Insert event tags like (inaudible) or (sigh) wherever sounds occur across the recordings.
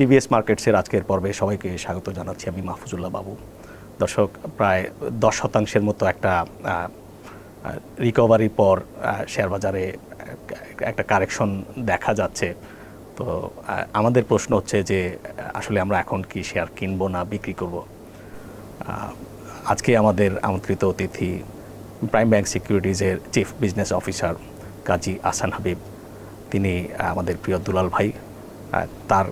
TVS মার্কেটসের আজকের পর্বে সবাইকে স্বাগত জানাচ্ছি আমি মাহফুজুল্লাহ বাবু। দর্শক, প্রায় দশ শতাংশের মতো একটা রিকভারির পর শেয়ার বাজারে একটা কারেকশন দেখা যাচ্ছে। তো আমাদের প্রশ্ন হচ্ছে যে, আসলে আমরা এখন কি শেয়ার কিনবো না বিক্রি করব? আজকে আমাদের আমন্ত্রিত অতিথি prime bank সিকিউরিটিজের chief business officer Kazi Ahsan Habib. তিনি আমাদের প্রিয় দুলাল ভাই তার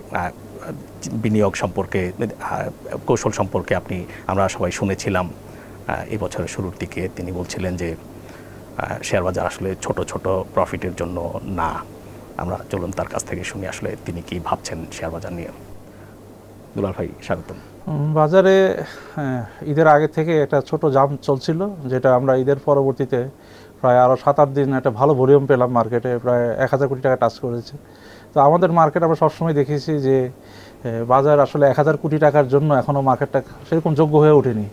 বিনিয়োগ সম্পর্কে কৌশল সম্পর্কে আপনি, আমরা সবাই শুনেছিলাম এই বছরের শুরুর দিকে তিনি বলছিলেন যে শেয়ার বাজার আসলে ছোট ছোট প্রফিটের জন্য না। আমরা চলুন তার কাছ থেকে শুনি আসলে তিনি কি ভাবছেন শেয়ার বাজার নিয়ে। দুলাল ভাই, স্বাগতম। বাজারে ঈদের আগে থেকে একটা ছোট জাম চলছিল, যেটা আমরা ঈদের পরবর্তীতে প্রায় আরও সাত আট দিন একটা ভালো ভলিউম পেলাম মার্কেটে, প্রায় এক হাজার কোটি টাকা টাচ করেছে। তো আমাদের মার্কেট আমরা সবসময় দেখেছি যে বাজার আসলে এক হাজার কোটি টাকার জন্য এখনও মার্কেটটা সেরকম যোগ্য হয়ে ওঠেনি।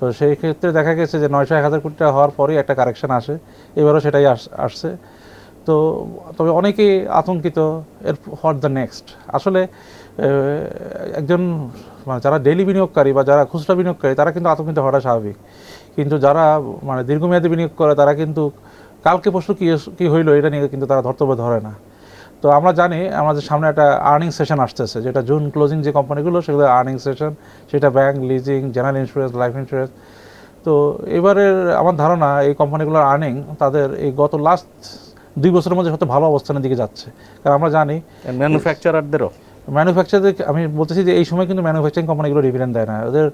তো সেই ক্ষেত্রে দেখা গেছে যে নয়শো এক হাজার কোটি টাকা হওয়ার পরেই একটা কারেকশন আসে। এবারও সেটাই আস- আসছে। তো তবে অনেকেই আতঙ্কিত এর ফর দ্য নেক্সট আসলে একজন মানে যারা ডেইলি বিনিয়োগকারী বা যারা খুচরা বিনিয়োগকারী, তারা কিন্তু আতঙ্কিত হওয়াটা স্বাভাবিক। কিন্তু যারা মানে দীর্ঘমেয়াদী বিনিয়োগ করে, তারা কিন্তু কালকে পরশু কী কী হইল, এটা নিয়ে কিন্তু তারা ধর্তব্য ধরে না। তো আমরা জানি আমাদের সামনে একটা আর্নিং সেশন আসতেছে যেটা জুন ক্লোজিং যে কোম্পানিগুলো সেগুলো আর্নিং সেশন সেটা bank leasing general insurance life insurance তো এবারের আমার ধারণা এই কোম্পানিগুলোর আর্নিং তাদের এই গত লাস্ট দুই বছরের মধ্যে হয়তো ভালো অবস্থানের দিকে যাচ্ছে। কারণ আমরা জানি ম্যানুফ্যাকচারারদেরও ম্যানুফ্যাকচারদের আমি বলতেছি যে এই সময় কিন্তু ম্যানুফ্যাকচারিং কোম্পানিগুলো ডিভিডেন্ড দেয় না। ওদের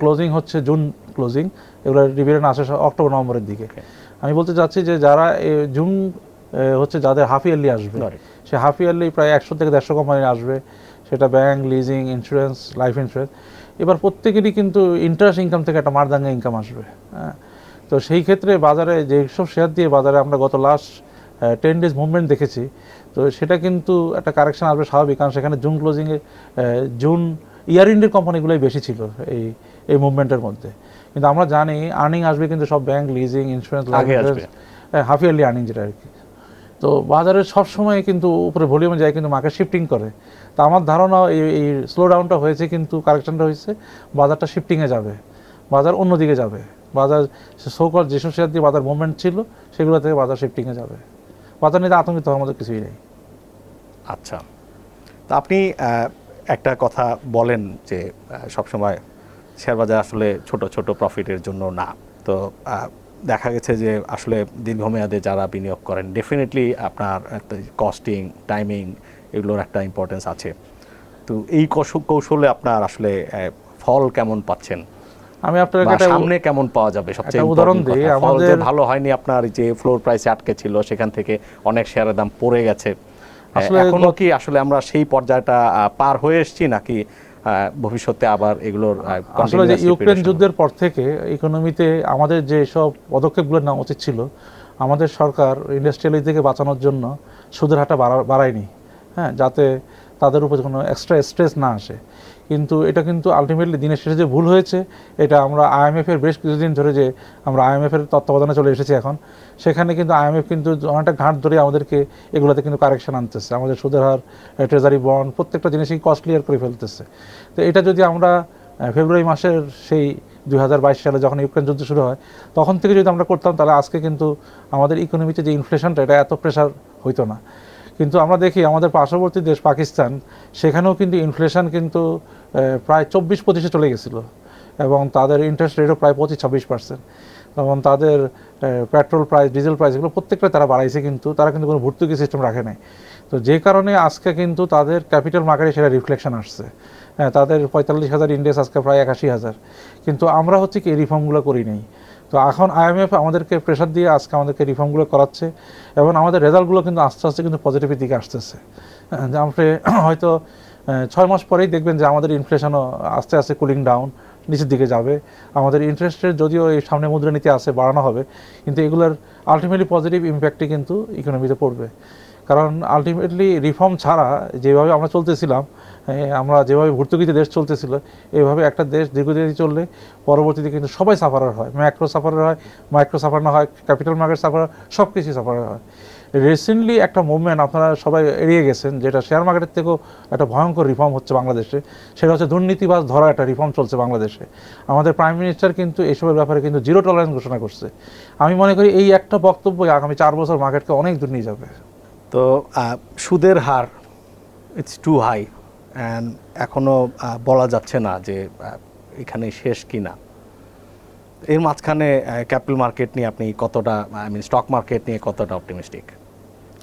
ক্লোজিং হচ্ছে জুন ক্লোজিং এগুলো ডিভিডেন্ড আসে অক্টোবর নভেম্বরের দিকে। আমি বলতে চাচ্ছি যে যারা জুন হচ্ছে যাদের হাফ ইয়ারলি আসবে. সে হাফ ইয়ারলি প্রায় একশো থেকে দেড়শো কোম্পানি আসবে। সেটা bank leasing insurance life insurance এবার প্রত্যেকেরই কিন্তু ইন্টারেস্ট ইনকাম থেকে একটা মারদাঙ্গা ইনকাম আসবে হ্যাঁ। তো সেই ক্ষেত্রে বাজারে যেসব শেয়ার দিয়ে বাজারে আমরা গত লাস্ট টেন ডেজ মুভমেন্ট দেখেছি। তো সেটা কিন্তু একটা কারেকশন আসবে স্বাভাবিক কারণ সেখানে জুন ক্লোজিংয়ে জুন ইয়ার ইন্ডের কোম্পানিগুলোই বেশি ছিল এই এই মুভমেন্টের মধ্যে। কিন্তু আমরা জানি আর্নিং আসবে কিন্তু সব bank leasing insurance. Half yearly earning যেটা আর কি। তো বাজারে সব সময় কিন্তু উপরে ভলিউমে যায় কিন্তু মার্কেট শিফটিং করে। তো আমার ধারণা এই এই স্লো ডাউনটা হয়েছে কিন্তু কারেকশনটা হয়েছে, বাজারটা শিফটিংয়ে যাবে, বাজার অন্যদিকে যাবে। বাজার সোকল যেসব শেয়ার দিয়ে বাজার মুভমেন্ট ছিল, সেগুলো থেকে বাজার শিফটিংয়ে যাবে। বাজার নিয়ে আতঙ্কিত হওয়ার মতো কিছুই নেই। আচ্ছা। তা আপনি একটা কথা বলেন যে সবসময় শেয়ার বাজার আসলে ছোট ছোট প্রফিটের জন্য না। তো দেখা গেছে যে আসলে দীর্ঘমেয়াদে যারা বিনিয়োগ করেন ডেফিনেটলি আপনার কস্টিং টাইমিং এগুলোর একটা ইম্পর্টেন্স আছে। তো এই কৌশলে আপনার আসলে ফল কেমন পাচ্ছেন? আমি আপনাকে বা একটা সামনে কেমন পাওয়া যাবে? সবচেয়ে উদাহরণ দিই, আমাদের- ভালো হয়নি আপনার যে ফ্লোর প্রাইসে আটকে ছিল সেখান থেকে অনেক শেয়ারের দাম পড়ে গেছে। আসলে এখনও কি আসলে আমরা সেই পর্যায়টা পার হয়ে এসেছি নাকি ভবিষ্যতে আবার এগুলোর আসলে যে ইউক্রেন যুদ্ধের পর থেকে ইকোনমিতে আমাদের যে সব পদক্ষেপগুলো নেওয়া উচিত ছিল আমাদের সরকার ইন্ডাস্ট্রিয়ালি থেকে বাঁচানোর জন্য সুদের হারটা বাড়ায়নি হ্যাঁ যাতে তাদের উপর কোনো এক্সট্রা স্ট্রেস না আসে। কিন্তু এটা কিন্তু আলটিমেটলি দিনের শেষে যে ভুল হয়েছে, এটা আমরা আইএমএফ এর বেশ কিছুদিন ধরে যে আমরা আইএমএফ এর তত্ত্বাবধানে চলে এসেছি এখন, সেখানে কিন্তু আইএমএফ কিন্তু অনেকটা ঘাট ধরে আমাদেরকে এগুলোতে কিন্তু কারেকশন আনতেছে। আমাদের সুদের হার ট্রেজারি বন্ড প্রত্যেকটা জিনিসই কস্টলিয়ার করে ফেলতেছে। তো এটা যদি আমরা ফেব্রুয়ারি মাসের সেই দু হাজার বাইশ সালে যখন ইউক্রেন যুদ্ধ শুরু হয়, তখন থেকে যদি আমরা করতাম, তাহলে আজকে কিন্তু আমাদের ইকোনমিতে যে ইনফ্লেশনটা এটা এত প্রেশার হইতো না। কিন্তু আমরা দেখি আমাদের পার্শ্ববর্তী দেশ পাকিস্তান, সেখানেও কিন্তু ইনফ্লেশন কিন্তু প্রায় চব্বিশ পঁচিশে চলে গেছিল। এবং তাদের ইন্টারেস্ট রেটও প্রায় পঁচিশ, ছাব্বিশ পার্সেন্ট এবং তাদের পেট্রোল প্রাইস ডিজেল প্রাইস এগুলো প্রত্যেকটা তারা বাড়াইছে কিন্তু তারা কিন্তু কোনো ভর্তুকি সিস্টেম রাখে নাই। তো যে কারণে আজকে কিন্তু তাদের ক্যাপিটাল মার্কেটে সেটা রিফ্লেকশন আসছে। হ্যাঁ তাদের পঁয়তাল্লিশ হাজার ইন্ডেক্স আজকে প্রায় একাশি হাজার। কিন্তু আমরা হচ্ছে কি এই রিফর্মগুলো করি নাই। তো এখন আইএমএফ আমাদেরকে প্রেশার দিয়ে আজকে আমাদেরকে রিফর্মগুলো করাচ্ছে। এবং আমাদের রেজাল্টগুলো কিন্তু আস্তে আস্তে কিন্তু পজিটিভের দিকে আসতেছে। যে আপনি হয়তো ছয় মাস পরেই দেখবেন যে আমাদের ইনফ্লেশনও আস্তে আস্তে কুলিং ডাউন নিচের দিকে যাবে। আমাদের ইন্টারেস্ট রেট যদিও এই সামনে মুদ্রানীতি আছে, বাড়ানো হবে, কিন্তু এগুলোর আলটিমেটলি পজিটিভ ইম্প্যাক্টই কিন্তু ইকোনমিতে পড়বে। কারণ আলটিমেটলি রিফর্ম ছাড়া যেভাবে আমরা চলতেছিলাম আমরা যেভাবে ভর্তুকিতে দেশ চলতেছিল এইভাবে একটা দেশ দীর্ঘদিন চললে পরবর্তীতে কিন্তু সবাই সাফারার হয়। ম্যাক্রো সাফারার হয় মাইক্রো সাফার না হয় ক্যাপিটাল মার্কেট সাফার সব কিছুই সাফারার হয়। রিসেন্টলি একটা মুভমেন্ট আপনারা সবাই এড়িয়ে গেছেন, যেটা শেয়ার মার্কেটের থেকেও একটা ভয়ঙ্কর রিফর্ম হচ্ছে বাংলাদেশে। সেটা হচ্ছে দুর্নীতিবাজ ধরা একটা রিফর্ম চলছে বাংলাদেশে। আমাদের প্রাইম মিনিস্টার কিন্তু এসবের ব্যাপারে কিন্তু জিরো টলারেন্স ঘোষণা করছে। আমি মনে করি এই একটা বক্তব্য আগামী চার বছর মার্কেটকে অনেক দূর নিয়ে যাবে। তো সুদের হার ইটস টু হাই এখনও বলা যাচ্ছে না যে এখানে শেষ কি না এর মাঝখানে ক্যাপিটাল মার্কেট নিয়ে আপনি কতটা আই মিন স্টক মার্কেট নিয়ে কতটা অপটিমিস্টিক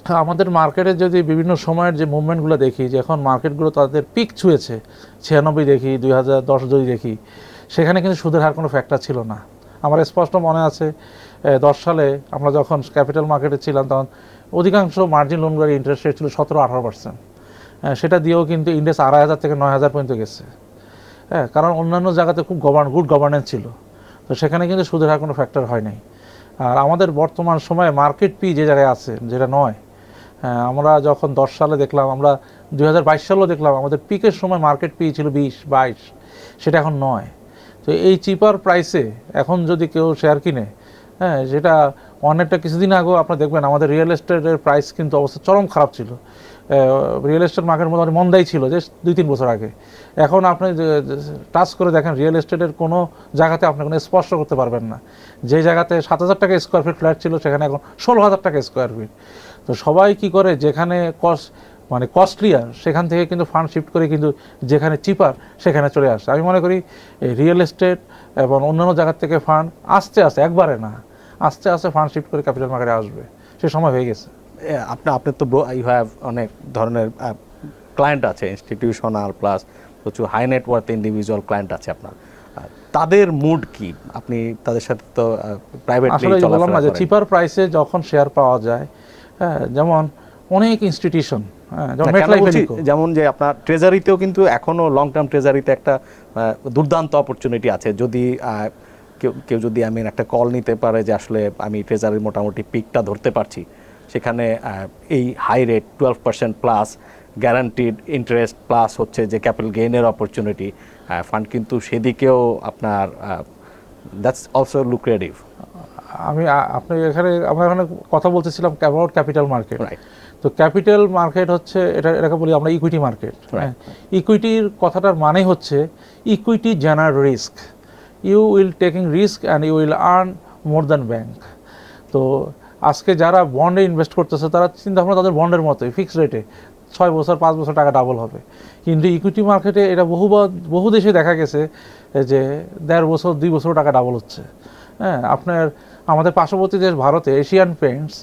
হ্যাঁ, আমাদের মার্কেটে যদি বিভিন্ন সময়ের যে মুভমেন্টগুলো দেখি যে এখন মার্কেটগুলো তাদের পিক ছুঁয়েছে ছিয়ানব্বই দেখি দুই হাজার দশ যদি দেখি সেখানে কিন্তু সুদের হার কোনো ফ্যাক্টর ছিল না। আমার স্পষ্ট মনে আছে দশ সালে আমরা যখন ক্যাপিটাল মার্কেটে ছিলাম তখন অধিকাংশ মার্জিন লোনগুলোর ইন্টারেস্ট রেট ছিল সতেরো আঠারো পার্সেন্ট সেটা দিয়েও কিন্তু ইন্ডেক্স আড়াই হাজার থেকে নয় হাজার পর্যন্ত গেছে। হ্যাঁ কারণ অন্যান্য জায়গাতে খুব গভর্ন গুড গভর্নেন্স ছিল। তো সেখানে কিন্তু সুদের হার কোনো ফ্যাক্টর হয় নাই। আর আমাদের বর্তমান সময়ে মার্কেট পি যে জায়গায় আছে যেটা নয় হ্যাঁ, আমরা যখন দশ সালে দেখলাম আমরা দুই হাজার বাইশ সালেও দেখলাম আমাদের পিকের সময় মার্কেট পি ছিল বিশ বাইশ সেটা এখন নয়। তো এই চিপার প্রাইসে এখন যদি কেউ শেয়ার কিনে হ্যাঁ সেটা অনেকটা কিছুদিন আগেও আপনারা দেখবেন আমাদের রিয়েল এস্টেটের প্রাইস কিন্তু অবস্থা চরম খারাপ ছিল। রিয়েল এস্টেট মার্কেট মোটামুটি মন্দাই ছিল যে দুই তিন বছর আগে। এখন আপনি টাচ করে দেখেন রিয়েল এস্টেটের কোনো জায়গাতে আপনি কোনো স্পর্শ করতে পারবেন না। যে জায়গাতে সাত হাজার টাকা স্কোয়ার ফিট ফ্ল্যাট ছিল, সেখানে এখন ষোলো হাজার টাকা স্কোয়ার ফিট তো সবাই কি করে, যেখানে কস্ট মানে কস্টলিয়ার সেখান থেকে কিন্তু ফান্ড শিফট করে কিন্তু যেখানে চিপার সেখানে চলে আসে। আমি মনে করি রিয়েল এস্টেট এবং অন্যান্য জায়গার থেকে ফান্ড আস্তে আস্তে, একবারে না, আস্তে আস্তে ফান্ড শিফট করে ক্যাপিটাল মার্কেটে আসবে। সে সময় হয়ে গেছে। আপনি আপনি তো ইউ হ্যাভ অনেক ধরনের ক্লায়েন্ট আছে ইনস্টিটিউশনাল প্লাস প্রচুর high net worth individual client আছে আপনার। তাদের মুড কি? আপনি তাদের সাথে তো প্রাইভেটলি আসলে বললাম না যে চিপার প্রাইসে যখন শেয়ার পাওয়া যায় হ্যাঁ যেমন অনেক ইনস্টিটিউশন হ্যাঁ যেমন যে আপনার ট্রেজারিতেও কিন্তু এখনও লং টার্ম ট্রেজারিতে একটা দুর্দান্ত অপরচুনিটি আছে। যদি কেউ কেউ যদি আমি একটা কল নিতে পারে যে আসলে আমি ট্রেজারির মোটামুটি পিকটা ধরতে পারছি সেখানে এই high rate twelve percent plus guaranteed interest plus হচ্ছে যে ক্যাপিটাল গেইনের অপরচুনিটি ফান্ড কিন্তু সেদিকেও আপনার দ্যাটস অলসো লুক্রেটিভ আমি আপনি এখানে আমরা এখানে কথা বলতেছিলাম অ্যাবাউট ক্যাপিটাল মার্কেট রাইট তো ক্যাপিটাল মার্কেট হচ্ছে এটা এটাকে বলি আমরা ইকুইটি মার্কেট ইকুইটির কথাটার মানে হচ্ছে equity genre risk you will taking risk and you will earn more than bank তো আজকে যারা বন্ডে ইনভেস্ট করতেছে, তারা চিন্তা ভাবনা তাদের বন্ডের মতোই ফিক্সড রেটে ছয় বছর, পাঁচ বছর টাকা ডাবল হবে। কিন্তু ইকুইটি মার্কেটে এটা বহু বহু দেশে দেখা গেছে যে দেড় বছর, দুই বছর টাকা ডাবল হচ্ছে। হ্যাঁ আপনার, আমাদের পার্শ্ববর্তী দেশ ভারতে এশিয়ান পেন্টস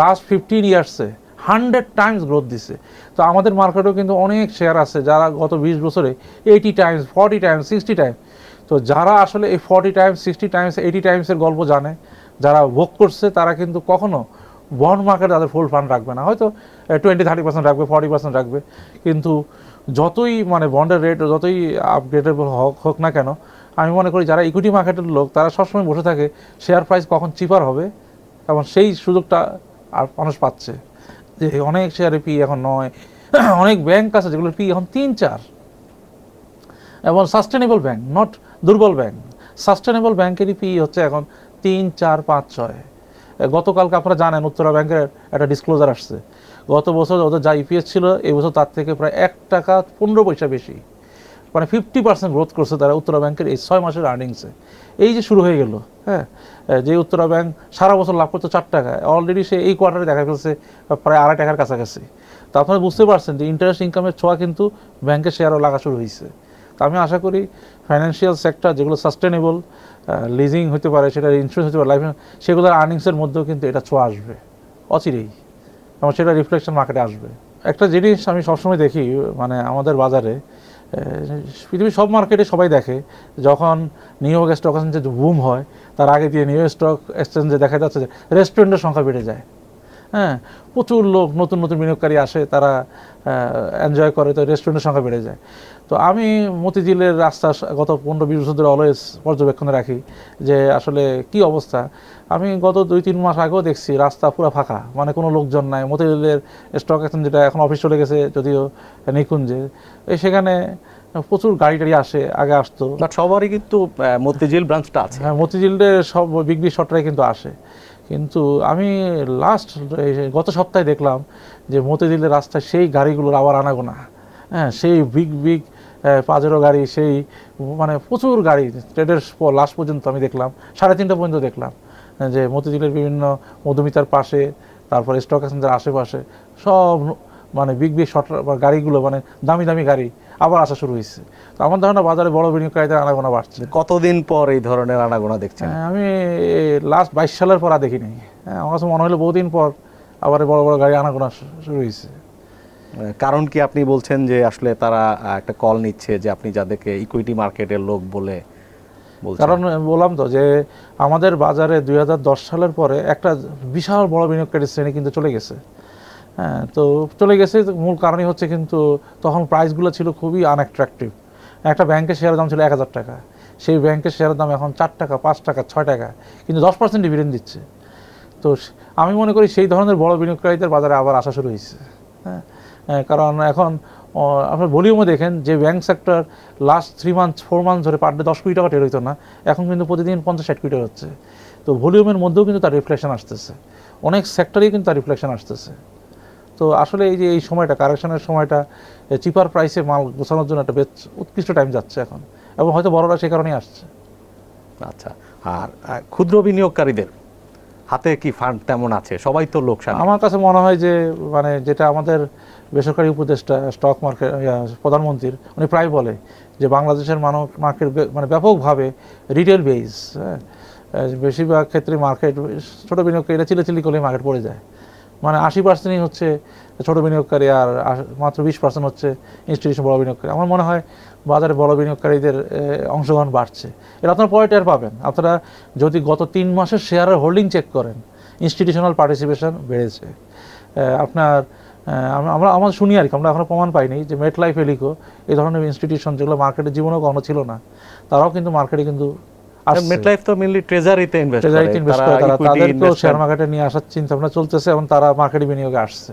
লাস্ট ফিফটিন ইয়ার্সে হান্ড্রেড টাইমস গ্রোথ দিছে। তো আমাদের মার্কেটেও কিন্তু অনেক শেয়ার আছে, যারা গত বিশ বছরে eighty times forty times sixty times তো যারা আসলে এই forty times sixty times eighty টাইমসের গল্প জানে যারা ভোগ করছে, তারা কিন্তু কখনো বন্ড মার্কেটে তাদের ফুল ফান্ড রাখবে না। হয়তো টোয়েন্টি থার্টি পার্সেন্ট রাখবে ফর্টি পার্সেন্ট রাখবে। কিন্তু যতই মানে বন্ডের রেট যতই আপগ্রেডেবল হোক হোক না কেন, আমি মনে করি যারা ইকুইটি মার্কেটের লোক, তারা সবসময় বসে থাকে শেয়ার প্রাইস কখন চিপার হবে, এবং সেই সুযোগটা আর মানুষ পাচ্ছে। যে অনেক শেয়ারে পি এখন নয়, (clears throat) অনেক ব্যাংক আছে যেগুলোর পি এখন তিন, চার। এবং সাস্টেনেবল ব্যাংক নট দুর্বল ব্যাংক সাস্টেনেবল ব্যাংকেরই পি হচ্ছে এখন তিন চার পাঁচ ছয়। গতকালকে আপনারা জানেন উত্তরা ব্যাংকের একটা ডিসক্লোজার আসছে। গত বছর ওদের যা ইপিএস ছিল, এই বছর তার থেকে প্রায় এক টাকা পনেরো পয়সা বেশি। মানে ফিফটি পার্সেন্ট গ্রোথ করছে তারা উত্তরা ব্যাংকের এই ছয় মাসের আর্নিংসে এই যে শুরু হয়ে গেল হ্যাঁ যে উত্তরা ব্যাংক সারা বছর লাভ করতো চার টাকা অলরেডি সে এই কোয়ার্টারে দেখা ফেলছে প্রায় আড়াই টাকার কাছাকাছি। তো আপনারা বুঝতে পারছেন যে ইন্টারেস্ট ইনকামের ছোঁয়া কিন্তু ব্যাংকের শেয়ারও লাগা শুরু হয়েছে। তো আমি আশা করি ফাইন্যান্সিয়াল সেক্টর যেগুলো সাস্টেনেবল লিজিং হতে পারে, সেটা ইন্স্যুরেন্স হতে পারে লাইফ সেগুলোর আর্নিংসের মধ্যেও কিন্তু এটা ছোঁয়া আসবে, অচিরেই, এবং সেটা রিফ্লেকশন মার্কেটে আসবে। একটা জিনিস আমি সবসময় দেখি মানে আমাদের বাজারে পৃথিবীর সব মার্কেটে সবাই দেখে, যখন নিউ ইয়র্ক স্টক এক্সচেঞ্জে বুম হয়, তার আগে দিয়ে নিউ ইয়র্ক স্টক এক্সচেঞ্জে দেখা যাচ্ছে যে রেস্টুরেন্টের সংখ্যা বেড়ে যায়। হ্যাঁ প্রচুর লোক নতুন নতুন বিনিয়োগকারী আসে, তারা এনজয় করে, তো রেস্টুরেন্টের সংখ্যা বেড়ে যায়। তো আমি মতিঝিলের রাস্তা গত পনেরো বিশ বছর ধরে অলওয়েজ পর্যবেক্ষণে রাখি যে আসলে কি অবস্থা। আমি গত দুই তিন মাস আগেও দেখছি রাস্তা পুরো ফাঁকা মানে কোনো লোকজন নাই। মতিঝিলের স্টক এক্সচেঞ্জ যেটা এখন অফিস চলে গেছে যদিও নিকুঞ্জে। এই সেখানে প্রচুর গাড়ি টাড়ি আসে আগে আসতো। বাট সবারই কিন্তু মতিঝিল ব্রাঞ্চটা আছে। হ্যাঁ মতিঝিলের সব বিগ বিগ শটরাই কিন্তু আসে। কিন্তু আমি লাস্ট গত সপ্তাহে দেখলাম যে মতিঝিলের রাস্তায় সেই গাড়িগুলোর আবার আনাগোনা। হ্যাঁ সেই বিগ বিগ পাজেরো গাড়ি সেই মানে প্রচুর গাড়ি ট্রেডের লাস্ট পর্যন্ত আমি দেখলাম সাড়ে তিনটা পর্যন্ত দেখলাম যে মতিঝিলের বিভিন্ন মধুমিতার পাশে তারপরে স্টক এক্সচেঞ্জের আশেপাশে সব মানে বিগ বিগ শট গাড়িগুলো মানে দামি দামি গাড়ি আবার আসা শুরু হয়েছে। তো আমার ধারণা বাজারে বড় বিনিয়োগকারীদের আনাগোনা বাড়ছে। কতদিন পর এই ধরনের আনাগোনা দেখছেন? হ্যাঁ, আমি লাস্ট বাইশ সালের পর আর দেখিনি। হ্যাঁ, আমার কাছে মনে হলো বহুদিন পর আবার বড় বড় গাড়ি আনাগোনা শুরু হয়েছে। কারণ কি আপনি বলছেন যে আসলে তারা একটা কল নিচ্ছে যে আপনি যাদেরকে ইকুইটি মার্কেটের লোক বলে কারণ বললাম তো যে আমাদের বাজারে দুই হাজার দশ সালের পরে একটা বিশাল বড় বিনিয়োগকারী শ্রেণি কিন্তু চলে গেছে। হ্যাঁ তো চলে গেছে মূল কারণই হচ্ছে কিন্তু তখন প্রাইসগুলো ছিল খুবই আনঅ্যাট্রাকটিভ একটা ব্যাংকের শেয়ারের দাম ছিল এক হাজার টাকা। সেই ব্যাংকের শেয়ারের দাম এখন চার টাকা পাঁচ টাকা ছয় টাকা কিন্তু দশ পার্সেন্ট ডিভিডেন্ড দিচ্ছে। তো আমি মনে করি সেই ধরনের বড় বিনিয়োগকারীদের বাজারে আবার আসা শুরু হয়েছে। হ্যাঁ হ্যাঁ, কারণ এখন আপনার ভলিউমে দেখেন যে bank sector last three month four month ধরে পার ডে দশ কোটি টাকা টের হইতো না, এখন কিন্তু প্রতিদিন পঞ্চাশ ষাট কোটি টাকা হচ্ছে। তো ভলিউমের মধ্যেও কিন্তু তার রিফ্লেকশন আসতেছে। অনেক সেক্টরেই কিন্তু তার রিফ্লেকশন আসতেছে। তো আসলে এই যে এই সময়টা কারেকশনের সময়টা চিপার প্রাইসে মাল গোছানোর জন্য একটা বেশ উৎকৃষ্ট টাইম যাচ্ছে এখন। এবং হয়তো বড়রা সে কারণেই আসছে। আচ্ছা আর ক্ষুদ্র বিনিয়োগকারীদের হাতে কি ফান্ড তেমন আছে? সবাই তো লোকসান। আমার কাছে মনে হয় যে মানে যেটা আমাদের বেসরকারি উপদেষ্টা, স্টক মার্কেট প্রধানমন্ত্রীর, উনি প্রায় বলে যে, বাংলাদেশের মানব মার্কেট মানে ব্যাপকভাবে রিটেল বেস হ্যাঁ? বেশিরভাগ ক্ষেত্রে মার্কেট, ছোট বিনিয়োগকারীরা চিলেচিলি করলে মার্কেট পড়ে যায়। মানে আশি পার্সেন্টই হচ্ছে ছোট বিনিয়োগকারী আর মাত্র বিশ পার্সেন্ট হচ্ছে ইনস্টিটিউশন বড় বিনিয়োগকারী। আমার মনে হয় বাজারে বড় বিনিয়োগকারীদের অংশগ্রহণ বাড়ছে। এটা আপনারা পরে টের পাবেন। আপনারা যদি গত তিন মাসের শেয়ারের হোল্ডিং চেক করেন ইনস্টিটিউশনাল পার্টিসিপেশন বেড়েছে। আপনার আমরা আমরা শুনি আর কি আমরা এখনও প্রমাণ পাইনি যে মেট লাইফ এলিকো এই ধরনের ইনস্টিটিউশন যেগুলো মার্কেটের জীবনেও কখনো ছিল না তারাও কিন্তু মার্কেটে কিন্তু মেটলাইফ তো মেনলি ট্রেজারিতে ইনভেস্ট করে। ইনভেস্ট করে তারা তাদেরকেও শেয়ার মার্কেটে নিয়ে আসার চিন্তা ভাবনা চলতেছে এবং তারা মার্কেটে বিনিয়োগে আসছে।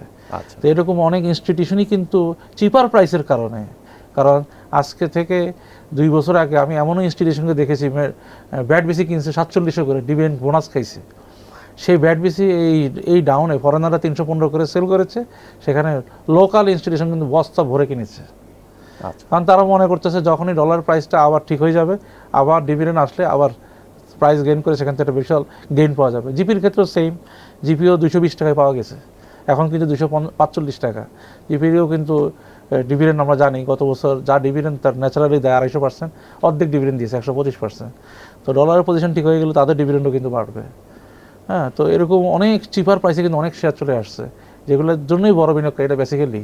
তো এরকম অনেক ইনস্টিটিউশনই কিন্তু চিপার প্রাইসের কারণে কারণ আজকে থেকে দুই বছর আগে আমি এমনও ইনস্টিটিউশনকে দেখেছি ব্যাট বেশি কিনছে সাতচল্লিশশো করে ডিভিডেন্ড বোনাস খাইছে। সেই ব্যাট বেশি এই এই ডাউনে ফরেনাররা তিনশো পনেরো করে সেল করেছে সেখানে লোকাল ইনস্টিটিউশন কিন্তু বস্তা ভরে কিনেছে। আচ্ছা। কারণ তারা মনে করতেছে যখনই ডলার প্রাইসটা আবার ঠিক হয়ে যাবে আবার ডিভিডেন্ড আসলে আবার প্রাইস গেইন করে সেখান থেকে একটা বিশাল গেইন পাওয়া যাবে। জিপির ক্ষেত্রেও সেম জিপিও দুশো বিশ টাকায় পাওয়া গেছে। এখন কিন্তু দুশো পাঁচচল্লিশ টাকা। জিপিরও কিন্তু ডিভিডেন্ড আমরা জানি গত বছর যা ডিভিডেন্ড তার ন্যাচারালি দেয় আড়াইশো পার্সেন্ট অর্ধেক ডিভিডেন্ড দিয়েছে একশো পঁচিশ পার্সেন্ট তো ডলারের পজিশন ঠিক হয়ে গেলে তাদের ডিভিডেন্ডও কিন্তু বাড়বে। হ্যাঁ তো এরকম অনেক চিপার প্রাইসে কিন্তু অনেক শেয়ার চলে আসছে যেগুলোর জন্যই বড় বিনিয়োগকারী এটা বেসিক্যালি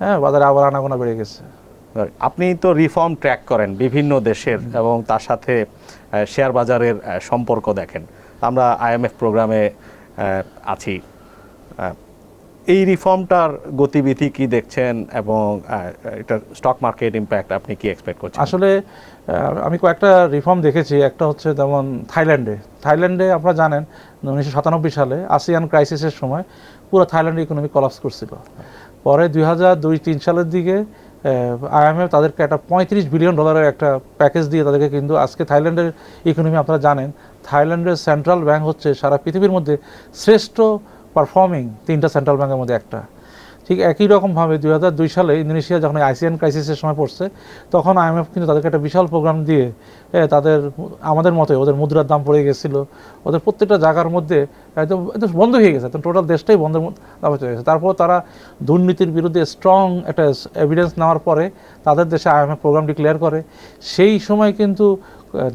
হ্যাঁ বাজারে আবার আনাগোনা বেড়ে গেছে। আপনি তো রিফর্ম ট্র্যাক করেন বিভিন্ন দেশের এবং তার সাথে শেয়ার বাজারের সম্পর্ক দেখেন। আমরা আইএমএফ প্রোগ্রামে আছি। এই রিফর্মটার গতিবিধি কি দেখছেন এবং এটা স্টক মার্কেট ইম্প্যাক্ট আপনি কি এক্সপেক্ট করছেন? আসলে আমি কয়েকটা রিফর্ম দেখেছি। একটা হচ্ছে যেমন থাইল্যান্ডে থাইল্যান্ডে আপনারা জানেন, উনিশশো সাতানব্বই সালে আসিয়ান ক্রাইসিসের সময় পুরো থাইল্যান্ডের ইকোনমি কলাপস করছিল। পরে দুই হাজার দুই তিন সালের দিকে আইএমএফ তাদেরকে একটা পঁয়ত্রিশ বিলিয়ন ডলারের একটা প্যাকেজ দিয়ে তাদেরকে কিন্তু আজকে থাইল্যান্ডের ইকোনমি আপনারা জানেন থাইল্যান্ডের সেন্ট্রাল ব্যাংক হচ্ছে সারা পৃথিবীর মধ্যে শ্রেষ্ঠ পারফর্মিং তিনটা সেন্ট্রাল ব্যাংকের মধ্যে একটা। ঠিক একই রকমভাবে দুই হাজার দুই সালে ইন্দোনেশিয়া যখন আইসিয়ান ক্রাইসিসের সময় পড়ছে, তখন আইএমএফ কিন্তু তাদেরকে একটা বিশাল প্রোগ্রাম দিয়ে তাদের, আমাদের মতে ওদের মুদ্রার দাম পড়ে গেছিল। ওদের প্রত্যেকটা জায়গার মধ্যে একদম একদম বন্ধ হয়ে গেছে, একদম টোটাল দেশটাই বন্ধের মধ্যে চলে গেছে। তারপর তারা দুর্নীতির বিরুদ্ধে স্ট্রং একটা এভিডেন্স নেওয়ার পরে তাদের দেশে আইএমএফ প্রোগ্রাম ডিক্লেয়ার করে। সেই সময় কিন্তু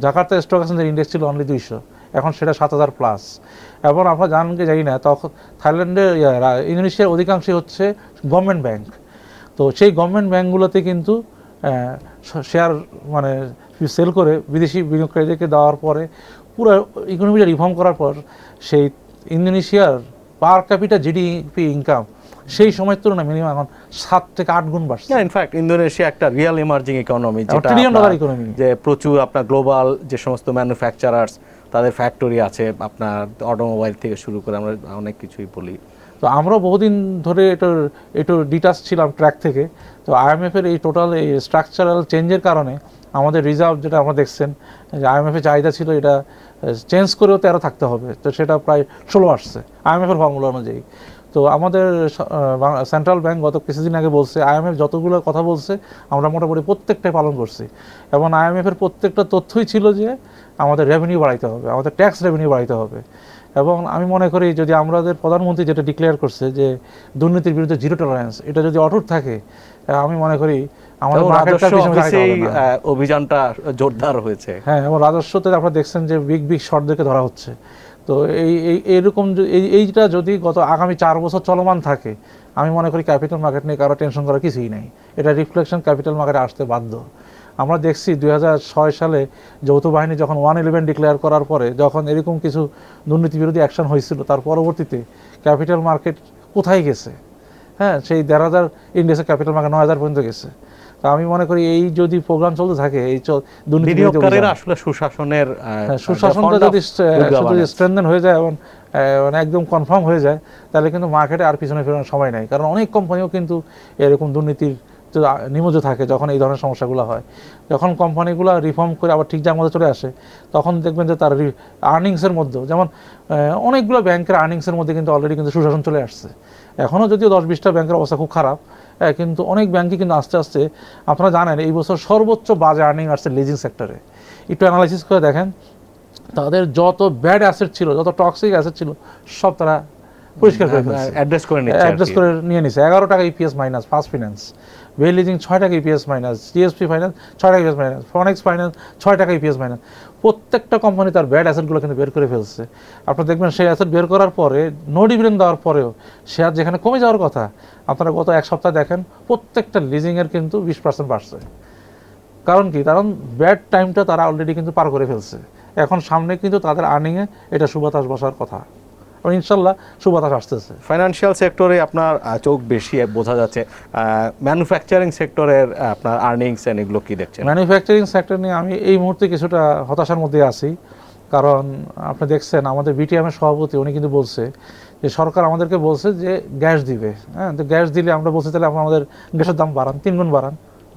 জাকার্তা স্টক এক্সচেঞ্জের ইন্ডেক্স ছিল অনলি দুইশো। এখন সেটা সাত হাজার প্লাস এবং আপনারা জানেন কি জানি না তখন থাইল্যান্ডে ইন্দোনেশিয়ার অধিকাংশই হচ্ছে গভর্নমেন্ট ব্যাংক তো সেই গভর্নমেন্ট ব্যাংকগুলোতে কিন্তু শেয়ার মানে সেল করে বিদেশি বিনিয়োগকারীদেরকে দেওয়ার পরে পুরো ইকোনমিটা রিফর্ম করার পর সেই ইন্দোনেশিয়ার পার ক্যাপিটা জিডিপি ইনকাম সেই সময়ের তুলনায় মিনিমাম এখন সাত থেকে আট গুণ বাড়ছে। ইনফ্যাক্ট ইন্দোনেশিয়া একটা রিয়েল ইমার্জিং ইকোনমি এখন trillion dollar economy। যে প্রচুর আপনার গ্লোবাল যে সমস্ত ম্যানুফ্যাকচারার্স তাদের ফ্যাক্টরি আছে, আপনার অটোমোবাইল থেকে শুরু করে আমরা অনেক কিছুই বলি। তো আমরা বহুদিন ধরে এটার একটু ডিটাচ ছিলাম ট্র্যাক থেকে। তো আইএমএফ এর এই টোটাল এই স্ট্রাকচারাল চেঞ্জের কারণে আমাদের রিজার্ভ যেটা আমরা দেখছেন, যে আইএমএফ এর চাহিদা ছিল এটা চেঞ্জ করেও তেরো থাকতে হবে। তো সেটা প্রায় ষোলো আসছে আইএমএফ এর ফর্মুলা অনুযায়ী। তো আমাদের সেন্ট্রাল ব্যাংক গত কিছুদিন আগে বলছে আইএমএফ যতগুলো কথা বলছে, আমরা মোটামুটি প্রত্যেকটাই পালন করছি। এবং আইএমএফ এর প্রত্যেকটা তথ্যই ছিল যে আমাদের রেভিনিউ বাড়াইতে হবে আমাদের ট্যাক্স রেভিনিউ বাড়াইতে হবে। এবং আমি মনে করি যদি আমাদের প্রধানমন্ত্রী যেটা ডিক্লেয়ার করছে যে দুর্নীতির বিরুদ্ধে জিরো টলারেন্স এটা যদি অটুট থাকে আমি মনে করি আমাদের অভিযানটা জোরদার হয়েছে। হ্যাঁ এবং রাজস্বতে আপনারা দেখছেন যে বিগ বিগ শর্টদেরকে ধরা হচ্ছে। তো এই এই এইরকম এইটা যদি গত আগামী চার বছর চলমান থাকে আমি মনে করি ক্যাপিটাল মার্কেট নিয়ে কারও টেনশন করার কিছুই নেই। এটা রিফ্লেকশন ক্যাপিটাল মার্কেটে আসতে বাধ্য। আমরা দেখছি দুই হাজার ছয় সালে যৌথ বাহিনী যখন ওয়ান ইলেভেন ডিক্লেয়ার করার পরে যখন এরকম কিছু দুর্নীতি বিরোধী অ্যাকশন হয়েছিল তার পরবর্তীতে ক্যাপিটাল মার্কেট কোথায় গেছে? হ্যাঁ সেই দেড় হাজার ইন্ডিয়াসের ক্যাপিটাল মার্কেট নয় হাজার পর্যন্ত গেছে। তো আমি মনে করি এই যদি প্রোগ্রাম চলতে থাকে এই বিনিয়োগকারীরা আসলে সুশাসনের হ্যাঁ, সুশাসনটা যদি governance। হয়ে যায় এবং মানে একদম কনফার্ম হয়ে যায় তাহলে কিন্তু মার্কেটে আর পিছনে ফেরানোর সময় নাই। কারণ অনেক কোম্পানিও কিন্তু এরকম দুর্নীতির নিমজ্জ থাকে যখন এই ধরনের সমস্যাগুলো হয়। যখন কোম্পানিগুলো রিফর্ম করে আবার ঠিক জায়গার মধ্যে চলে আসে, তখন দেখবেন যে তার আর্নিংসের মধ্যেও, যেমন অনেকগুলো ব্যাংকের আর্নিংসের মধ্যে কিন্তু অলরেডি কিন্তু সুশাসন চলে আসছে। এখনও যদিও দশ বিশটা ব্যাংকের অবস্থা খুব খারাপ কিন্তু অনেক ব্যাংকই কিন্তু আস্তে আস্তে, আপনারা জানেন, এই বছর সর্বোচ্চ বাজে আর্নিং আসছে লিজিং সেক্টরে একটু অ্যানালাইসিস করে দেখেন, তাদের যত ব্যাড অ্যাসেট ছিল, যত টক্সিক অ্যাসেট ছিল, সব তারা পরিষ্কার করে ফেলছে। অ্যাড্রেস করে নিচ্ছে অ্যাড্রেস করে নিয়ে নিছে। এগারো টাকা EPS minus first finance leasing ছয় টাকা ইপিএস মাইনাস জিএসপি ফাইন্যান্স ছয় টাকা ইপিএস মাইনাস ফরেক্স ফাইন্যান্স ছয় টাকা ইপিএস মাইনাস প্রত্যেকটা কোম্পানি তার ব্যাড অ্যাসেটগুলো কিন্তু বের করে ফেলছে। আপনারা দেখবেন সেই অ্যাসেট বের করার পরে নো ডিভিডেন্ড দেওয়ার পরেও শেয়ার যেখানে কমে যাওয়ার কথা আপনারা গত এক সপ্তাহ দেখেন প্রত্যেকটা লিজিংয়ের কিন্তু বিশ পার্সেন্ট বাড়ছে। কারণ কি? কারণ ব্যাড টাইমটা তারা অলরেডি কিন্তু পার করে ফেলছে। এখন সামনে কিন্তু তাদের আর্নিংয়ে এটা সুবাতাস বসার কথা। এবং ইনশাল্লাহ সুবাতাস আসতেছে। ফাইন্যান্সিয়াল সেক্টরে আপনার চোখ বেশি বোঝা যাচ্ছে। ম্যানুফ্যাকচারিং সেক্টরের আপনার আর্নিংস এগুলো কি দেখছেন? ম্যানুফ্যাকচারিং সেক্টর নিয়ে আমি এই মুহূর্তে কিছুটা হতাশার মধ্যে আছি। কারণ আপনি দেখছেন আমাদের বিটিএমের সভাপতি উনি কিন্তু বলছে যে সরকার আমাদেরকে বলছে যে গ্যাস দিবে। হ্যাঁ তো গ্যাস দিলে আমরা বলছি তাহলে আপনারা আমাদের গ্যাসের দাম বাড়ান তিন গুণ বাড়ান।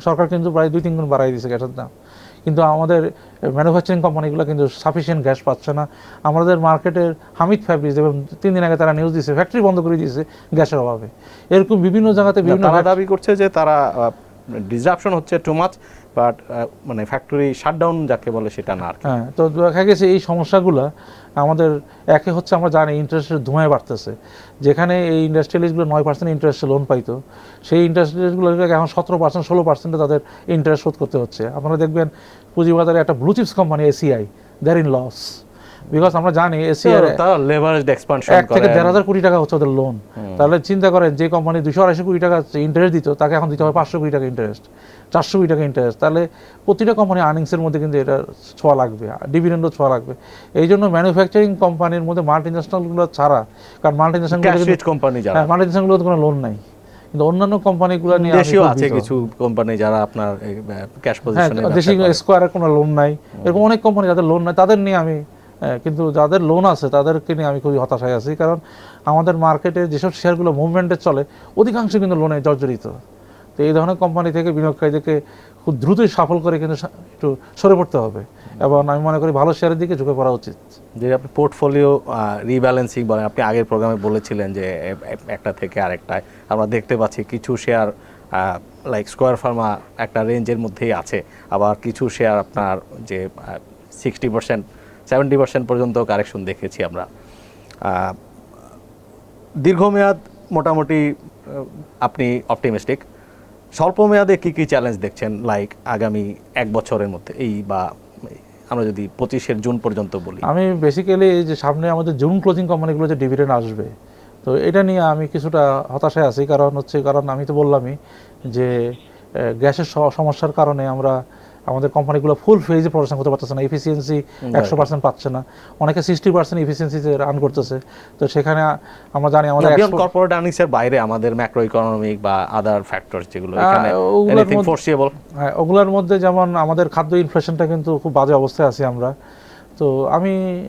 সরকার কিন্তু প্রায় দুই তিন গুণ বাড়াই দিয়েছে গ্যাসের দাম। কিন্তু আমাদের ম্যানুফ্যাকচারিং কোম্পানিগুলো কিন্তু সাফিসিয়েন্ট গ্যাস পাচ্ছে না। আমাদের মার্কেটের হামিদ ফ্যাব্রিক্স এবং তিন দিন আগে তারা নিউজ দিয়েছে ফ্যাক্টরি বন্ধ করে দিয়েছে গ্যাসের অভাবে। এরকম বিভিন্ন জায়গাতে বিভিন্ন দাবি করছে যে তারা ডিজাপশন হচ্ছে টু মাচ বাট মানে ফ্যাক্টরি শাটডাউন যাকে বলে সেটা না আর হ্যাঁ তো দেখা গেছে এই সমস্যাগুলো আমাদের একে হচ্ছে আমরা জানি ইন্টারেস্টের ধুমায় বাড়তেছে। যেখানে এই ইন্ডাস্ট্রিয়ালিস্টগুলো নয় পার্সেন্ট ইন্টারেস্টে লোন পাইতো সেই ইন্ডাস্ট্রিয়ালিস্টগুলোকে এখন সতেরো পার্সেন্ট ষোলো পার্সেন্টে তাদের ইন্টারেস্ট শোধ করতে হচ্ছে। আপনারা দেখবেন পুঁজিবাজারে একটা blue chips company ACI there in loss because আমরা জানি এসিআই তারা লেভারেজড এক্সপানশন এক থেকে দেড় হাজার কোটি টাকা হচ্ছে ওদের লোন তাহলে চিন্তা করেন যে কোম্পানি দুশো আড়াইশো কোটি টাকা ইন্টারেস্ট দিত তাকে এখন দিতে হবে পাঁচশো কোটি টাকা ইন্টারেস্ট চারশো কোটি টাকা ইন্টারেস্ট তাহলে প্রতিটা কোম্পানি আর্নিংসের মধ্যে কিন্তু এটা ছোঁয়া লাগবে ডিভিডেন্ডও ছোঁয়া লাগবে। এই জন্য ম্যানুফ্যাকচারিং কোম্পানির মধ্যে মাল্টি ন্যাশনালগুলো ছাড়া কারণ মাল্টি ন্যাশনাল কোম্পানি মাল্টি ন্যাশনালগুলোতে কোনো লোন নাই। কিন্তু অন্যান্য কোম্পানিগুলো নিয়ে দেশীয় আছে কিছু কোম্পানি যারা আপনার ক্যাশ পজিশনে দেশি স্কোয়ারের কোনো লোন নাই। এরকম অনেক কোম্পানি যাদের লোন নাই তাদের নিয়ে আমি কিন্তু যাদের লোন আছে তাদেরকে নিয়ে আমি খুবই হতাশায় আছি। কারণ আমাদের মার্কেটে যেসব শেয়ারগুলো মুভমেন্টে চলে অধিকাংশ কিন্তু লোনে জর্জরিত। তো এই ধরনের কোম্পানি থেকে বিনিয়োগকারীদেরকে খুব দ্রুতই সফল করে কিন্তু একটু সরে পড়তে হবে। এবং আমি মনে করি ভালো শেয়ারের দিকে ঝুঁকে পড়া উচিত। যে আপনি পোর্টফোলিও রিব্যালেন্সিং বলেন, আপনি আগের প্রোগ্রামে বলেছিলেন যে একটা থেকে আরেকটায়। আমরা দেখতে পাচ্ছি কিছু শেয়ার লাইক স্কোয়ার ফার্মা একটা রেঞ্জের মধ্যেই আছে। আবার কিছু শেয়ার আপনার যে সিক্সটি পার্সেন্ট সেভেন্টি পার্সেন্ট পর্যন্ত কারেকশন দেখেছি আমরা। দীর্ঘমেয়াদ মোটামুটি আপনি অপটিমিস্টিক স্বল্প মেয়াদে কী কী চ্যালেঞ্জ দেখছেন লাইক আগামী এক বছরের মধ্যে? এই বা আমরা যদি পঁচিশের জুন পর্যন্ত বলি। আমি বেসিক্যালি এই যে সামনে আমাদের জুন ক্লোজিং কোম্পানিগুলো যে ডিভিডেন্ড আসবে, তো এটা নিয়ে আমি কিছুটা হতাশায় আছি। কারণ হচ্ছে, কারণ আমি তো বললামই যে গ্যাসের সমস্যার কারণে আমরা আমাদের কোম্পানিগুলো ফুল ফেজে প্রদর্শন করতে পারতেছে না এফিসিয়েন্সি একশো পার্সেন্ট পাচ্ছে না। অনেকে সিক্সটি পার্সেন্ট এফিসিয়েন্সিতে রান করতেছে। তো সেখানে আমরা জানি আমাদের কর্পোরেট আর্নিংসের বাইরে আমাদের ম্যাক্রো ইকোনমিক বা আদার ফ্যাক্টর যেগুলো এনিথিং মধ্যে- হ্যাঁ ওগুলোর মধ্যে যেমন আমাদের খাদ্য ইনফ্লেশনটা কিন্তু খুব বাজে অবস্থায় আছি আমরা। তো আমি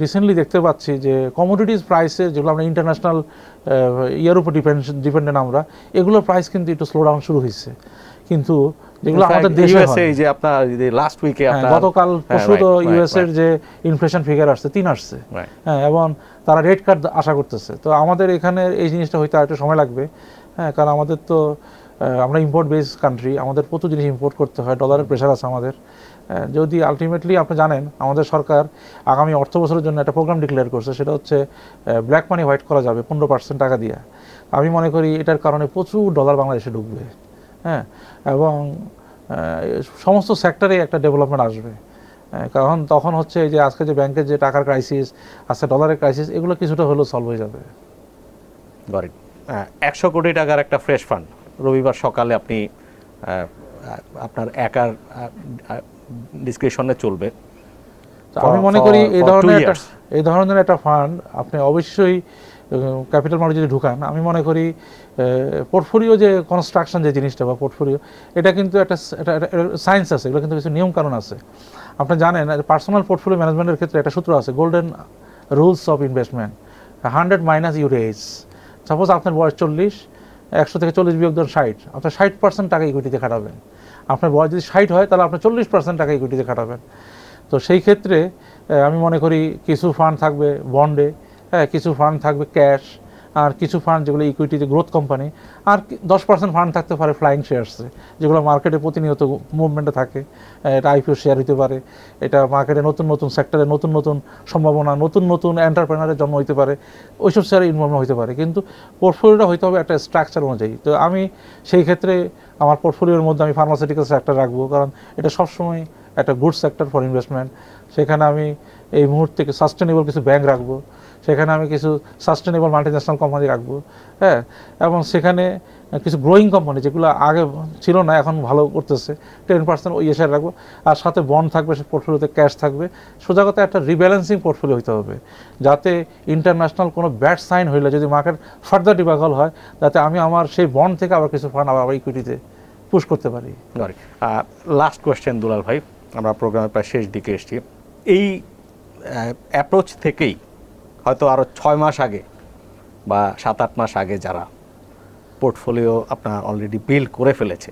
রিসেন্টলি দেখতে পাচ্ছি যে কমোডিটিস প্রাইসে যেগুলো আমরা ইন্টারন্যাশনাল ইয়ার উপর ডিপেন্ড ডিপেন্ডেন্ট আমরা এগুলোর প্রাইস কিন্তু একটু স্লো ডাউন শুরু হয়েছে। কিন্তু যেগুলো আমাদের দেশে হয়, যে আপনার লাস্ট উইকে হ্যাঁ, আপনার গতকাল হ্যাঁ, পরশু তো ইউএস এর যে ইনফ্লেশন ফিগার আসছে তিন আসছে। হ্যাঁ এবং তারা রেড কার্ড আশা করতেছে। তো আমাদের এখানে এই জিনিসটা একটু সময় লাগবে। হ্যাঁ কারণ আমাদের তো আমরা ইম্পোর্ট বেস কান্ট্রি আমাদের প্রচুর জিনিস ইম্পোর্ট করতে হয় ডলারের প্রেশার আছে আমাদের। যদি আলটিমেটলি আপনি জানেন আমাদের সরকার আগামী অর্থ বছরের জন্য একটা প্রোগ্রাম ডিক্লেয়ার করছে সেটা হচ্ছে ব্ল্যাক মানি হোয়াইট করা যাবে পনেরো পার্সেন্ট টাকা দিয়ে। আমি মনে করি এটার কারণে প্রচুর ডলার বাংলাদেশে ঢুকবে। হ্যাঁ এবং সমস্ত সেক্টরে একটা ডেভেলপমেন্ট আসবে। হ্যাঁ, কারণ তখন হচ্ছে যে আজকে যে ব্যাংকের যে টাকার ক্রাইসিস আজকে ডলারের ক্রাইসিস এগুলো কিছুটা হলেও সলভ হয়ে যাবে। Got একশো কোটি টাকার একটা ফ্রেশ ফান্ড রবিবার সকালে আপনি আপনার একার ডিসক্রিপশনে চলবে। আমি মনে করি এই ধরনের এই ধরনের একটা ফান্ড আপনি অবশ্যই ক্যাপিটাল মার্কেট যদি ঢুকান, আমি মনে করি পোর্টফোলিও যে কনস্ট্রাকশন যে জিনিসটা বা পোর্টফোলিও এটা কিন্তু একটা সায়েন্স আছে, এগুলো কিন্তু কিছু নিয়ম কারণ আছে। আপনি জানেন পার্সোনাল পোর্টফোলিও ম্যানেজমেন্টের ক্ষেত্রে একটা সূত্র আছে golden rules of investment hundred minus your age suppose আপনার বয়স চল্লিশ, একশো থেকে চল্লিশ বিয়োগ ধরুন ষাট আপনার ষাট পার্সেন্ট টাকা ইকুইটিতে খাটাবেন। আপনার বয়স যদি ষাট হয়, তাহলে আপনার চল্লিশ পার্সেন্ট টাকা ইকুইটিতে খাটাবেন। তো সেই ক্ষেত্রে আমি মনে করি, কিছু ফান্ড থাকবে বন্ডে হ্যাঁ কিছু ফান্ড থাকবে ক্যাশ আর কিছু ফান্ড যেগুলো ইকুইটিতে গ্রোথ কোম্পানি আর দশ পার্সেন্ট ফান্ড থাকতে পারে ফ্লাইং শেয়ারসে যেগুলো মার্কেটে প্রতিনিয়ত মুভমেন্টে থাকে। এটা আইপিও শেয়ার হতে পারে, এটা মার্কেটে নতুন নতুন সেক্টরে নতুন নতুন সম্ভাবনা, নতুন নতুন এন্টারপ্রেনারের জন্ম হতে পারে, ওইসব শেয়ারে ইনভলভ হতে পারে। কিন্তু পোর্টফোলিওটা হইতে হবে একটা স্ট্রাকচার অনুযায়ী। তো আমি সেই ক্ষেত্রে আমার পোর্টফোলিওর মধ্যে আমি ফার্মাসিউটিক্যাল সেক্টর রাখব, কারণ এটা সবসময় একটা গুড সেক্টর ফর ইনভেস্টমেন্ট সেখানে আমি এই মুহূর্তে সাস্টেনেবল কিছু ব্যাংক রাখব। সেখানে আমি কিছু সাস্টেনেবল মাল্টিন্যাশনাল কোম্পানি রাখব হ্যাঁ? এবং সেখানে কিছু গ্রোয়িং কোম্পানি যেগুলো আগে ছিল না, এখন ভালো করতেছে টেন পার্সেন্ট ওই এসে রাখব। আর সাথে বন্ড থাকবে, সে পোর্টফোলিওতে ক্যাশ থাকবে। সোজা কথা, একটা রিব্যালেন্সিং পোর্টফোলিও হতে হবে, যাতে ইন্টারন্যাশনাল কোনো ব্যাড সাইন হইলে, যদি মার্কেট ফার্দার ডিবাগল হয় যাতে আমি আমার সেই বন্ড থেকে আবার কিছু ফান্ড আবার ইকুইটিতে পুশ করতে পারি। লাস্ট কোয়েশ্চেন দুলাল ভাই। আমরা প্রোগ্রামের প্রায় শেষ দিকে এসেছি। এই অ্যাপ্রোচ থেকেই হয়তো আরও ছয় মাস আগে বা সাত আট মাস আগে যারা পোর্টফোলিও আপনার অলরেডি বিল্ড করে ফেলেছে।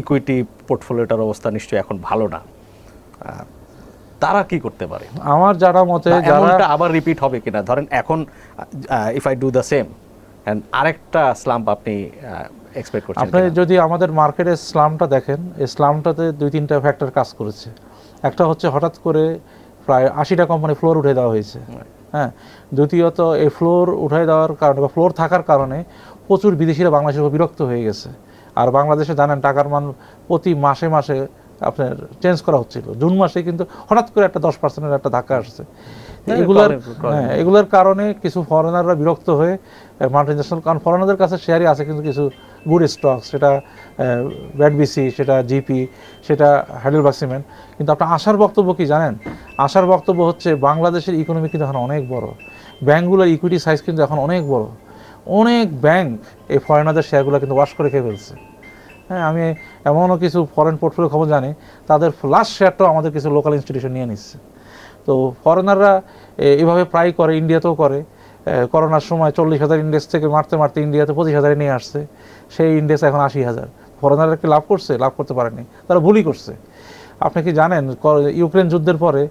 ইকুইটি পোর্টফোলিওটার অবস্থা নিশ্চয়ই এখন ভালো না। তারা কি করতে পারে? আমার যারা মতে যারা আবার রিপিট হবে কিনা? ধরেন এখন if I do the same and আরেকটা স্লাম্প আপনি এক্সপেক্ট করছেন আপনি যদি আমাদের মার্কেটের স্লামটা দেখেন এই স্লামটাতে দুই তিনটা ফ্যাক্টর কাজ করেছে। একটা হচ্ছে হঠাৎ করে প্রায় আশিটা কোম্পানি ফ্লোর উঠে দেওয়া হয়েছে। হ্যাঁ দ্বিতীয়ত এই ফ্লোর উঠে দেওয়ার কারণে বা ফ্লোর থাকার কারণে প্রচুর বিদেশিরা বাংলাদেশের উপর বিরক্ত হয়ে গেছে। আর বাংলাদেশে জানেন টাকার মান প্রতি মাসে মাসে আপনার চেঞ্জ করা হচ্ছিল। জুন মাসে কিন্তু হঠাৎ করে একটা দশ পার্সেন্টের একটা ধাক্কা আসছে। হ্যাঁ, এগুলার। হ্যাঁ এগুলোর কারণে কিছু ফরেনাররা বিরক্ত হয়ে মাল্টিন্যাশনাল কারণ ফরেনারদের কাছে শেয়ারই আছে কিন্তু কিছু গুড স্টক, সেটা ব্যাডবিসি সেটা জিপি, সেটা হ্যাডেলবার্গ সিমেন্ট। কিন্তু আপনার আশার বক্তব্য কি জানেন? আশার বক্তব্য হচ্ছে বাংলাদেশের ইকোনমি কিন্তু এখন অনেক বড়। ব্যাঙ্কগুলোর ইকুইটি সাইজ কিন্তু এখন অনেক বড়। অনেক ব্যাংক এই ফরেনারদের শেয়ারগুলো কিন্তু ওয়াশ করে খেয়ে ফেলছে। হ্যাঁ আমি এমনও কিছু ফরেন পোর্টফোলিও খবর জানি, তাদের লাস্ট শেয়ারটাও আমাদের কিছু লোকাল ইনস্টিটিউশন নিয়ে নিচ্ছে। তো ফরেনাররা এভাবে প্রায় করে ইন্ডিয়াতেও করে। করোনার সময় চল্লিশ হাজার ইন্ডেক্স থেকে মারতে মারতে ইন্ডিয়াতে পঁচিশ হাজারে নিয়ে আসছে। সেই ইন্ডেক্স এখন আশি হাজার। ফরেনাররা কি লাভ করছে? লাভ করতে পারেনি। তারা ভুলই করছে। আপনি কি জানেন ইউক্রেন যুদ্ধের পরে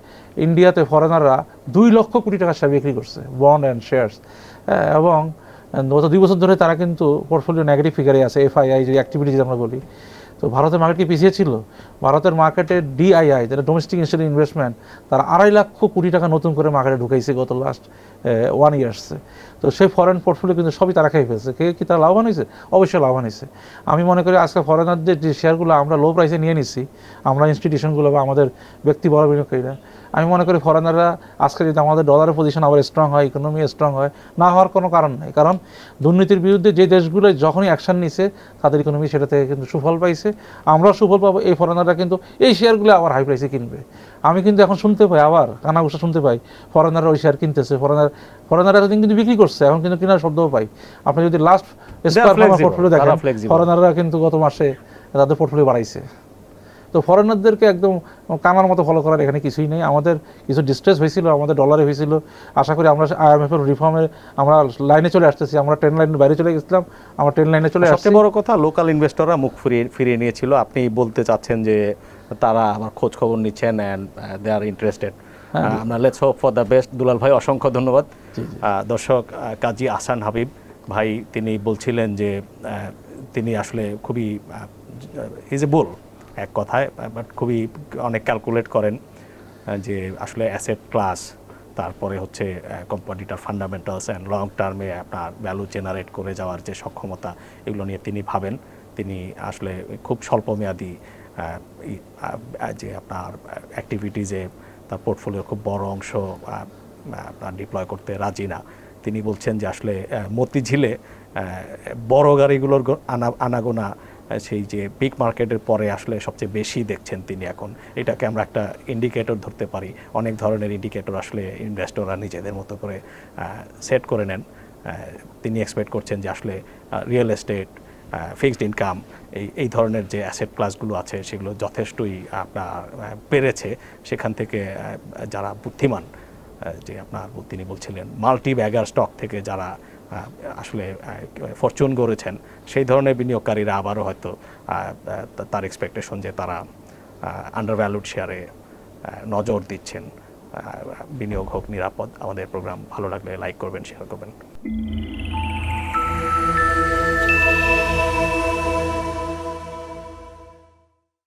ইন্ডিয়াতে ফরেনাররা দুই লক্ষ কোটি টাকা শেয়ার বিক্রি করছে বন্ড অ্যান্ড শেয়ার্স এবং গত দুই বছর ধরে তারা কিন্তু পোর্টফোলিও নেগেটিভ ফিগারে আছে এফআইআই যে অ্যাক্টিভিটি আমরা বলি। তো ভারতের মার্কেট কি পিছিয়ে ছিল? ভারতের মার্কেটে ডিআইআই যেটা ডোমেস্টিক ইনস্টিটিউট ইনভেস্টমেন্ট তারা আড়াই লক্ষ কোটি টাকা নতুন করে মার্কেটে ঢুকাইছে গত লাস্ট ওয়ান ইয়ার্সে তো সেই ফরেন পোর্টফোলিও কিন্তু সবই তারা খেয়ে ফেলছে। কে কি তারা লাভবান হয়েছে? অবশ্যই লাভবান হয়েছে। আমি মনে করি আজকে ফরেনারদের যে শেয়ারগুলো আমরা লো প্রাইসে নিয়ে নিছি, আমরা ইনস্টিটিউশনগুলো বা আমাদের ব্যক্তি বড় বিনিয়োগকারীরা আমি মনে করি ফরেনাররা আজকে যদি আমাদের ডলারের পজিশন আবার স্ট্রং হয় ইকোনমি স্ট্রং হয় না হওয়ার কোনো কারণ নেই। কারণ দুর্নীতির বিরুদ্ধে যে দেশগুলো যখনই অ্যাকশন নিছে তাদের ইকোনমি সেটা থেকে কিন্তু সুফল পাইছে। আমরাও সুফল পাবো এই ফরেনাররা কিন্তু এই শেয়ারগুলো আবার হাই প্রাইসে কিনবে। আমি কিন্তু এখন শুনতে পাই আবার কানাঘুষা শুনতে পাই ফরেনাররা ওই শেয়ার কিনতেছে। ফরেনার ফরেনাররা এতদিন কিন্তু বিক্রি করছে এখন কিন্তু কেনার শব্দও পাই। আপনি যদি লাস্ট পোর্টফোলিও দেখেন ফরেনাররা কিন্তু গত মাসে তাদের পোর্টফোলিও বাড়াইছে। তো ফরেনারদেরকে একদম কানার মতো ফলো করার এখানে কিছুই নেই। আমাদের কিছু ডিস্ট্রেস হয়েছিল আমাদের ডলারে হয়েছিল। আশা করি আমরা আইএমএফ এর রিফর্মে আমরা লাইনে চলে আসতেছি আমরা ট্রেন লাইনের বাইরে চলে গেছিলাম আমরা ট্রেন লাইনে চলে আসছি। সবচেয়ে বড় কথা লোকাল ইনভেস্টররা মুখ ফিরিয়ে ফিরিয়ে নিয়েছিল। আপনি বলতে চাচ্ছেন যে তারা আমার খোঁজ খবর নিচ্ছেন অ্যান্ড দে আর ইন্টারেস্টেড আমরা let's hope for the best Dulal ভাই অসংখ্য ধন্যবাদ। দর্শক কাজী আসান হাবিব ভাই তিনি বলছিলেন যে তিনি আসলে খুবই ইজ এ বুল এক কথায় বাট খুবই অনেক ক্যালকুলেট করেন যে আসলে অ্যাসেট ক্লাস তারপরে হচ্ছে কোম্পানিটার ফান্ডামেন্টালস অ্যান্ড লং টার্মে আপনার ভ্যালু জেনারেট করে যাওয়ার যে সক্ষমতা, এগুলো নিয়ে তিনি ভাবেন। তিনি আসলে খুব স্বল্পমেয়াদী যে আপনার অ্যাক্টিভিটিজে তার পোর্টফোলিও খুব বড় অংশ আপনার ডিপ্লয় করতে রাজি না। তিনি বলছেন যে আসলে মতিঝিলে বড় গাড়িগুলোর আনা, আনাগোনা সেই যে পিক মার্কেটের পরে আসলে সবচেয়ে বেশি দেখছেন তিনি এখন। এটাকে আমরা একটা ইন্ডিকেটর ধরতে পারি। অনেক ধরনের ইন্ডিকেটর আসলে ইনভেস্টররা নিজেদের মতো করে সেট করে নেন। তিনি এক্সপেক্ট করছেন যে আসলে রিয়েল এস্টেট ফিক্সড ইনকাম এই এই ধরনের যে অ্যাসেট ক্লাসগুলো আছে, সেগুলো যথেষ্টই আপনার বেড়েছে। সেখান থেকে যারা বুদ্ধিমান যে আপনার তিনি বলছিলেন মাল্টি ব্যাগার স্টক থেকে যারা আসলে ফরচুন গড়েছেন। সেই ধরনের বিনিয়োগকারীরা আবারও হয়তো তার এক্সপেকটেশন যে তারা আন্ডার ভ্যালুড শেয়ারে নজর দিচ্ছেন। বিনিয়োগ হোক, নিরাপদ। আমাদের প্রোগ্রাম ভালো লাগলে লাইক করবেন শেয়ার করবেন।